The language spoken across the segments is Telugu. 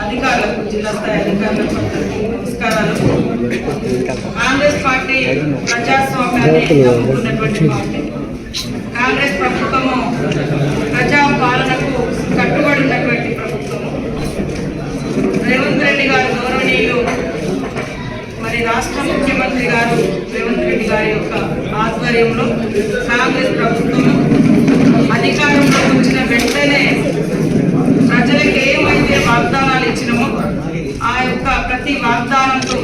అధికారులకు జిల్లా స్థాయి అధికారులకు అందరికీ నమస్కారాలు కాంగ్రెస్ పార్టీ ప్రజాస్వామ్యాన్ని నమ్ముకున్నటువంటి పార్టీ కాంగ్రెస్ ప్రభుత్వము ప్రజా పాలనకు కట్టుబడి ఉన్నటువంటి ప్రభుత్వము రేవంత్ రెడ్డి గారు గౌరవనీయులు మరి రాష్ట్ర ముఖ్యమంత్రి గారు రేవంత్ రెడ్డి గారి యొక్క ఆధ్వర్యంలో కాంగ్రెస్ ప్రభుత్వం అధికారంలో వచ్చిన వెంటనే ప్రజలకు ఏమైతే వాగ్దానాలు ఇచ్చినామో ఆ యొక్క ప్రతి వాగ్దానంతో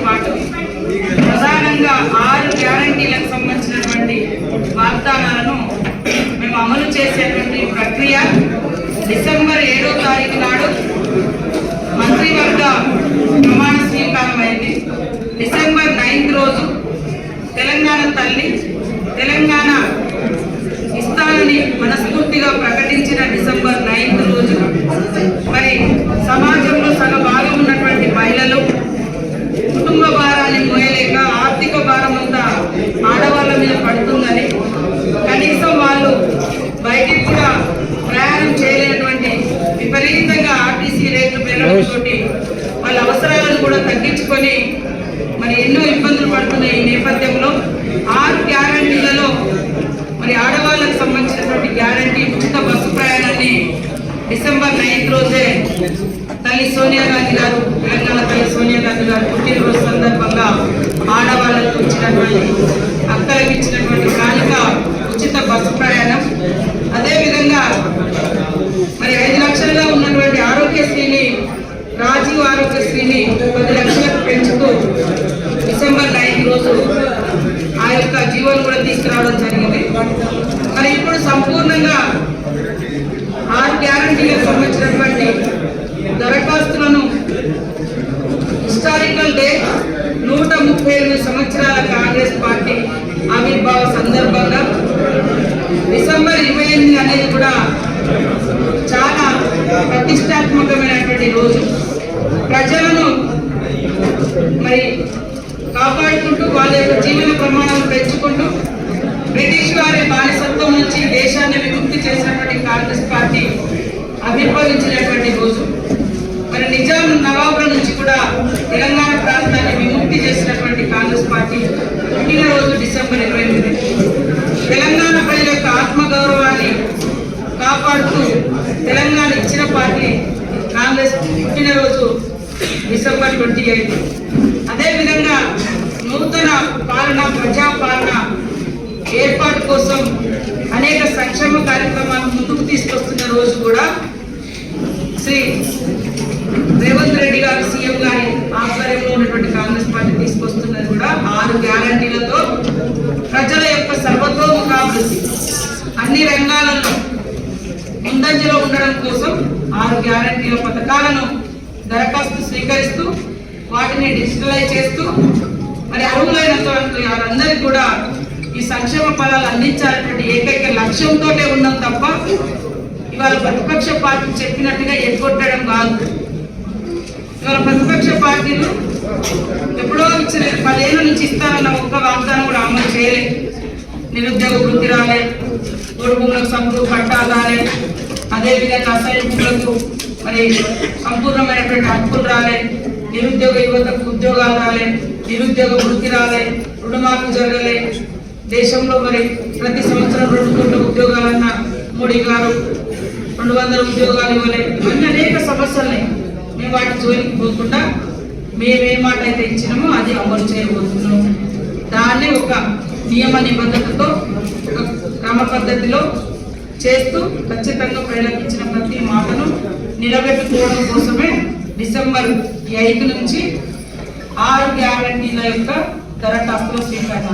వాళ్ళ అవసరాలను కూడా తగ్గించుకొని మరి ఎన్నో ఇబ్బందులు పడుతున్న ఈ నేపథ్యంలో ఆరు గ్యారంటీలలో మరి ఆడవాళ్ళకు సంబంధించినటువంటి గ్యారంటీ ఉచిత బస్సు ప్రయాణాన్ని డిసెంబర్ నైన్త్ రోజే తల్లి సోనియా గాంధీ గారు తెలంగాణ తల్లి సోనియా గాంధీ గారు పుట్టినరోజు సందర్భంగా ఆడవాళ్ళకు ఇచ్చినటువంటి అక్కలకు ఇచ్చినటువంటి కానుక ఉచిత బస్సు ప్రయాణం అదేవిధంగా మరి ఐదు లక్షలుగా ఉన్నటువంటి ఆరోగ్యశ్రీని రాజీవ్ ఆరోగ్యశ్రీని పది లక్షలకు పెంచుతూ డిసెంబర్ నైన్త్ రోజు ఆ యొక్క జీవోను కూడా తీసుకురావడం జరిగింది మరి ఇప్పుడు సంపూర్ణంగా ఆరు గ్యారంటీలకు సంబంధించినటువంటి దరఖాస్తులను హిస్టారికల్ డే నూట ముప్పై ఎనిమిది సంవత్సరాల కాంగ్రెస్ పార్టీ ఆవిర్భావ సందర్భంగా డిసెంబర్ ఇరవై ఎనిమిది అనేది కూడా చాలా ప్రతిష్టాత్మకమైనటువంటి రోజు. ప్రజలను మరి కాపాడుకుంటూ వాళ్ళ యొక్క జీవన ప్రమాణాలను పెంచుకుంటూ బ్రిటిష్ వారి బానిసత్వం నుంచి దేశాన్ని విముక్తి చేసినటువంటి కాంగ్రెస్ పార్టీ ఆవిర్భవించినటువంటి రోజు మరి నిజాం నవాబుల నుంచి కూడా తెలంగాణ ప్రాంతాన్ని విముక్తి చేసినటువంటి కాంగ్రెస్ పార్టీ పుట్టినరోజు తెలంగాణ ప్రజల యొక్క ఆత్మగౌరవాన్ని కాపాడుతూ తెలంగాణ ఇచ్చిన పార్టీ కాంగ్రెస్ పుట్టిన రోజు డిసెంబర్ ట్వంటీ ఎయిట్. అదేవిధంగా నూతన పాలన ప్రజా పాలన ఏర్పాటు కోసం అనేక సంక్షేమ కార్యక్రమాలు ముందుకు తీసుకొస్తున్న రోజు కూడా శ్రీ రేవంత్ రెడ్డి గారు సీఎం గారి ఆధ్వర్యంలో ఉన్నటువంటి కాంగ్రెస్ పార్టీ తీసుకొస్తున్నది కూడా ఆరు గ్యారంటీలతో ప్రజల యొక్క సర్వతోముఖాభివృద్ధి అన్ని రంగాలలో ముందంజలో ఉండడం కోసం ఆరు గ్యారంటీల పథకాలను దరఖాస్తు స్వీకరిస్తూ వాటిని డిజిటలైజ్ చేస్తూ మరి అర్హులైనటువంటి వారందరికీ కూడా ఈ సంక్షేమ ఫలాలు అందించాలన్నటువంటి ఏకైక లక్ష్యంతోనే ఉన్నాం తప్ప ఇవాళ ప్రతిపక్ష పార్టీ చెప్పినట్టుగా ఎగ్గొట్టడం కాదు. ఇవాళ ప్రతిపక్ష పార్టీలు ఎప్పుడో ఇచ్చిన పదేళ్ళ నుంచి ఇస్తానన్న ఒక్క వాగ్దానం కూడా అమలు చేయలేదు. నిరుద్యోగ వృద్ధి రాలేదు. భూములకు సంపూర్ణ పట్టాలు రాలే. అదేవిధంగా అసైన్లకు మరి సంపూర్ణమైనటువంటి హక్కులు రాలే. నిరుద్యోగ యువతకు ఉద్యోగాలు రాలే. నిరుద్యోగ వృత్తి రాలే. రుణమాఫీ జరగలే. దేశంలో మరి ప్రతి సంవత్సరం రెండు కోట్ల ఉద్యోగాలన్న మోడీ గారు రెండు వందల ఉద్యోగాలు ఇవ్వలే. ఇవన్నీ అనేక సమస్యలున్నాయి. మేము వాటి జోలికి పోకుండా మేము ఏ మాట అయితే ఇచ్చినామో అది అమలు చేయబోతున్నాం. దాన్ని ఒక నియమ నిబంధనతో క్రమ పద్ధతిలో చేస్తూ ఖచ్చితంగా ప్రేరేపించిన ప్రతి మాటను నిలబెట్టుకోవడం కోసమే డిసెంబర్ ఐదు నుంచి ఆరు గ్యారంటీల యొక్క దరఖాస్తుల స్వీకరణ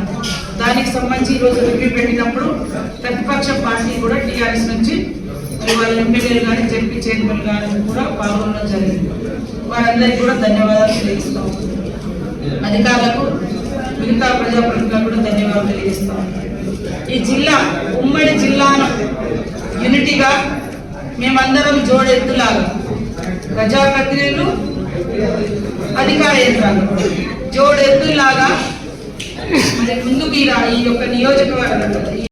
దానికి సంబంధించి ఈరోజు రివ్యూ పెట్టినప్పుడు ప్రతిపక్ష పార్టీ కూడా టీఆర్ఎస్ నుంచి వాళ్ళ ఎమ్మెల్యేలు కానీ జడ్పీ చైర్మన్ కానీ కూడా పాల్గొనడం జరిగింది. వారందరికీ కూడా ధన్యవాదాలు తెలియజేస్తాం. అధికారులకు మిగతా ప్రజాప్రతినిధులకు కూడా ధన్యవాదాలు తెలియజేస్తాం. ఈ జిల్లా ఉమ్మడి జిల్లాను యూనిటీగా మేమందరం జోడెత్తులాగా ప్రజాప్రతినిధులు అధికార యంత్రాలు జోడెత్తులాగా మరి ముందుకు ఈ ఈ యొక్క నియోజకవర్గం